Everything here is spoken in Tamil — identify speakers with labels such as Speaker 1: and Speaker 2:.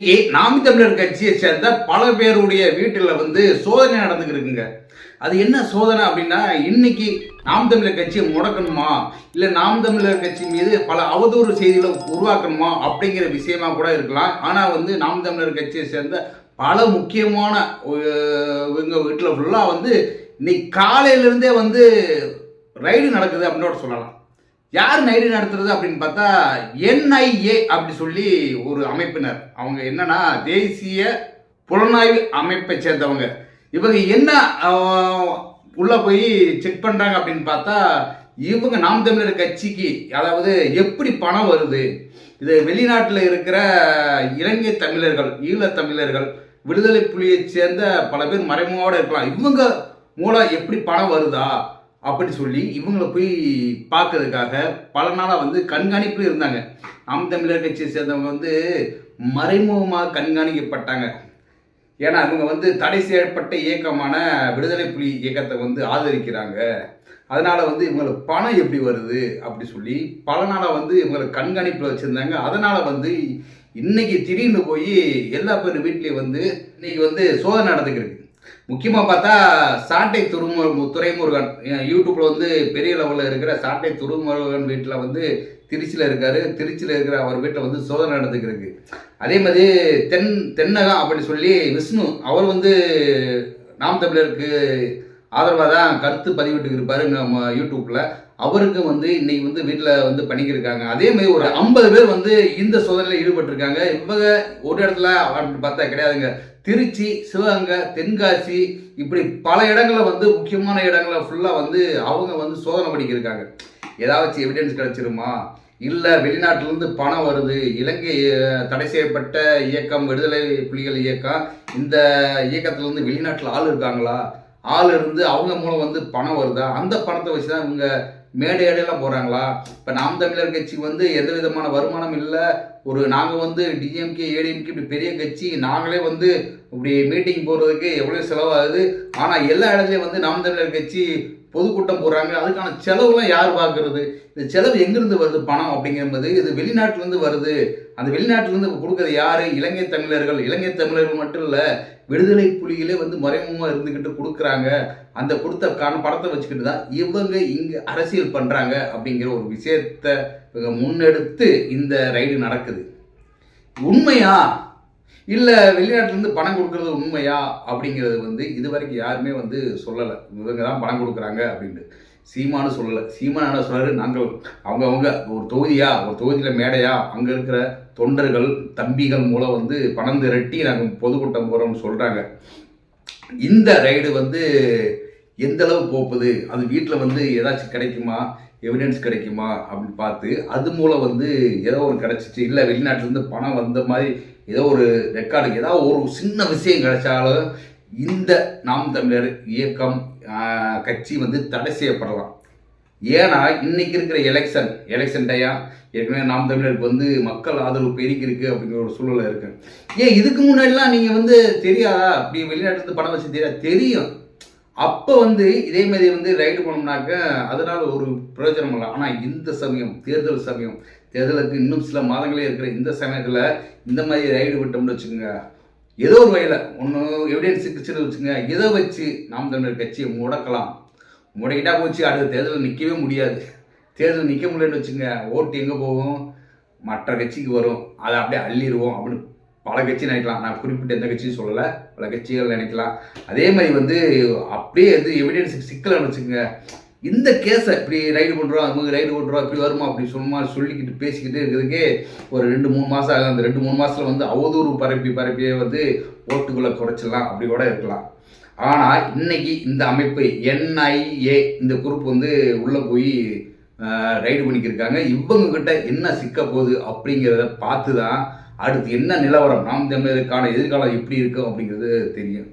Speaker 1: இன்னைக்கு நாம் தமிழர் கட்சியை சேர்ந்த பல பேருடைய வீட்டில் வந்து சோதனை நடந்துக்கிருக்குங்க அது என்ன சோதனை அப்படின்னா இன்னைக்கு நாம் தமிழர் கட்சியை முடக்கணுமா? இல்லை நாம் தமிழர் கட்சி மீது பல அவதூறு செய்திகளை உருவாக்கணுமா? அப்படிங்கிற விஷயமா கூட இருக்கலாம். ஆனால் வந்து நாம் தமிழர் கட்சியை சேர்ந்த பல முக்கியமான எங்கள் இவங்க வீட்டில் ஃபுல்லாக வந்து இன்னைக்கு காலையிலேருந்தே வந்து ரைடு நடக்குது அப்படின்னு கூட சொல்லலாம். யார் நைடு நடத்துறது அப்படின்னு பார்த்தா என்ஐஏ அப்படி சொல்லி ஒரு அமைப்பினர். அவங்க என்னன்னா தேசிய புலனாய்வு அமைப்பை சேர்ந்தவங்க. இவங்க என்ன உள்ளே உள்ள போய் செக் பண்றாங்க அப்படின்னு பார்த்தா இவங்க நாம் தமிழர் கட்சிக்கு அதாவது எப்படி பணம் வருது இது வெளிநாட்டில் இருக்கிற இலங்கை தமிழர்கள் ஈழத்தமிழர்கள் விடுதலை புலியை சேர்ந்த பல பேர் மறைமுகோட இருக்கலாம். இவங்க மூலம் எப்படி பணம் வருதா? அப்படி சொல்லி இவங்களை போய் பார்க்கறதுக்காக பல நாளாக வந்து கண்காணிப்பில் இருந்தாங்க. நாம் தமிழர் கட்சியை சேர்ந்தவங்க வந்து மறைமுகமாக கண்காணிக்கப்பட்டாங்க. ஏன்னா இவங்க வந்து தடை செய்யப்பட்ட இயக்கமான விடுதலை புலி இயக்கத்தை வந்து ஆதரிக்கிறாங்க. அதனால் வந்து இவங்களுக்கு பணம் எப்படி வருது அப்படி சொல்லி பல நாளாக வந்து இவங்களை கண்காணிப்பில் வச்சுருந்தாங்க. அதனால் வந்து இன்னைக்கு திடீர்னு போய் எல்லா பேர் வீட்லேயும் வந்து இன்னைக்கு வந்து சோதனை நடந்துக்கிருக்கு. முக்கியமாக பார்த்தா சாட்டை துருமு துரைமுருகன் யூடியூப்பில் வந்து பெரிய லெவலில் இருக்கிற சாட்டை துருமுருகன் வீட்டில் வந்து திருச்சியில் இருக்காரு. திருச்சியில் இருக்கிற அவர் வீட்டில் வந்து சோதனை நடந்துக்கிறது அதே மாதிரி தென் தென்னகம் அப்படின்னு சொல்லி விஷ்ணு அவர் வந்து நாம் தமிழருக்கு ஆதரவாக தான் கருத்து பதிவிட்டு இருப்பாரு நம்ம யூடியூப்ல. அவருக்கு வந்து இன்னைக்கு வந்து வீட்டில் வந்து பண்ணிக்கிருக்காங்க அதே மாதிரி ஒரு ஐம்பது பேர் வந்து இந்த சோதனையில் ஈடுபட்டிருக்காங்க. இவங்க ஒரு இடத்துல அப்படின்னு பார்த்தா கிடையாதுங்க. திருச்சி சிவகங்கை தென்காசி இப்படி பல இடங்களில் வந்து முக்கியமான இடங்களை ஃபுல்லாக வந்து அவங்க வந்து சோதனை பண்ணிக்கிருக்காங்க. ஏதாச்சும் எவிடன்ஸ் கிடைச்சிருமா? இல்லை வெளிநாட்டிலேருந்து பணம் வருது. இலங்கை தடை செய்யப்பட்ட இயக்கம் விடுதலை புலிகள் இயக்கம். இந்த இயக்கத்துலேருந்து வெளிநாட்டில் ஆள் இருக்காங்களா? ஆள் இருந்து அவங்க மூலம் வந்து பணம் வருதா? அந்த பணத்தை வச்சு தான் இவங்க மேடை ஏடையெல்லாம் போகிறாங்களா இப்போ நாம் தமிழர் கட்சி வந்து எந்த விதமான வருமானம் இல்லை. ஒரு நாங்கள் வந்து டிஎம்கே ஏடிஎம்கே இப்படி பெரிய கட்சி நாங்களே வந்து இப்படி மீட்டிங் போகிறதுக்கு எவ்வளோ செலவாகுது? ஆனால் எல்லா இடத்துலையும் வந்து நாம் தமிழர் கட்சி பொதுக்கூட்டம் போடுறாங்க. அதுக்கான செலவுலாம் யார் பார்க்கறது? இந்த செலவு எங்கேருந்து வருது? பணம் அப்படிங்கும்போது இது வெளிநாட்டிலேருந்து வருது. அந்த வெளிநாட்டிலேருந்து கொடுக்கறது யார்? இலங்கை தமிழர்கள். இலங்கை தமிழர்கள் மட்டும் இல்லை விடுதலை புலிகளே வந்து மறைமுகமாக இருந்துக்கிட்டு கொடுக்குறாங்க. அந்த கொடுத்த காண படத்தை வச்சுக்கிட்டு தான் இவங்க இங்கே அரசியல் பண்ணுறாங்க அப்படிங்கிற ஒரு விஷயத்த முன்னெடுத்து இந்த ரைடு நடக்குது. உண்மையா? இல்லை வெளிநாட்டிலேருந்து பணம் கொடுக்கறது உண்மையா? அப்படிங்கிறது வந்து இது வரைக்கும் யாருமே வந்து சொல்லலை. இவங்க தான் பணம் கொடுக்குறாங்க அப்படின்ட்டு. சீமானு சொல்லலை. சீமான் என்ன சொல்கிறாரு நாங்கள் அவங்க அவங்க ஒரு தொகுதியா? ஒரு தொகுதியில் மேடையா? அங்கே இருக்கிற தொண்டர்கள் தம்பிகள் மூலம் வந்து பணம் திரட்டி நாங்கள் பொதுக்கூட்டம் போகிறோம்னு சொல்கிறாங்க இந்த ரைடு வந்து எந்த அளவு போகுது? அது வீட்டில் வந்து ஏதாச்சும் கிடைக்குமா? எவிடன்ஸ் கிடைக்குமா? அப்படின்னு பார்த்து அது மூலம் வந்து ஏதோ ஒரு கிடச்சிச்சு. இல்லை வெளிநாட்டிலேருந்து பணம் வந்த மாதிரி ஏதோ ஒரு ரெக்கார்டு ஏதாவது ஒரு சின்ன விஷயம் கிடைச்சாலும் இந்த நாம் தமிழர் இயக்கம் கட்சி வந்து தடை செய்யப்படலாம். ஏன்னா இன்னைக்கு இருக்கிற எலெக்ஷன் எலெக்ஷன் டையா ஏற்கனவே நாம் தமிழருக்கு வந்து மக்கள் ஆதரவு பெருக்கிருக்கு இருக்கு அப்படிங்கிற ஒரு சூழ்நிலை இருக்கு. ஏன் இதுக்கு முன்னாடிலாம் நீங்கள் வந்து தெரியாதா அப்படி வெளிநாட்டுலேருந்து பணம் வச்சு தெரியாது தெரியும். அப்போ வந்து இதே மாதிரி வந்து ரைடு பண்ணோம்னாக்க அதனால் ஒரு பிரயோஜனம் இல்லை. ஆனால் இந்த சமயம் தேர்தல் சமயம் தேர்தலுக்கு இன்னும் சில மாதங்களே இருக்கிற இந்த சமயத்தில் இந்த மாதிரி ரைடு விட்டோம்னு வச்சுக்கோங்க. ஏதோ ஒரு வகையில் ஒன்று எவிடன்ஸ் இருக்குச்சுன்னு வச்சுங்க இதை வச்சு நாம் தமிழர் கட்சியை முடக்கலாம். முடக்கிட்டா போச்சு அடுத்த தேர்தலில் நிற்கவே முடியாது. தேர்தல் நிற்க முடியலன்னு வச்சுங்க ஓட்டு எங்கே போகும்? மற்ற கட்சிக்கு வரும். அதை அப்படியே அள்ளிடுவோம் அப்படின்னு பல கட்சி நினைக்கலாம். நான் குறிப்பிட்ட எந்த கட்சியும் சொல்லலை. பல கட்சிகள் நினைக்கலாம். அதே மாதிரி வந்து அப்படியே வந்து எவிடன்ஸுக்கு சிக்கலன்னு வச்சுக்கோங்க இந்த கேஸை இப்படி ரைடு பண்ணுறோம் அவங்க ரைடு பண்ணுறோம் இப்படி வருமா அப்படி சொல்லுமா சொல்லிக்கிட்டு பேசிக்கிட்டு இருக்கிறதுக்கே ஒரு ரெண்டு மூணு மாதம் ஆகும். அந்த ரெண்டு மூணு மாதத்தில் வந்து அவதூறு பரப்பி பரப்பியே வந்து ஓட்டுக்குள்ளே குறைச்சிடலாம் அப்படி கூட இருக்கலாம். ஆனால் இன்னைக்கு இந்த அமைப்பு என்ஐஏ இந்த குரூப் வந்து உள்ளே போய் ரைடு பண்ணிக்கிருக்காங்க. இவங்க கிட்ட என்ன சிக்க போகுது அப்படிங்கிறத பார்த்து தான் அடுத்து என்ன நிலவரம்? நாம் தமிழருக்கான எதிர்காலம் எப்படி இருக்கும் அப்படிங்கிறது தெரியும்.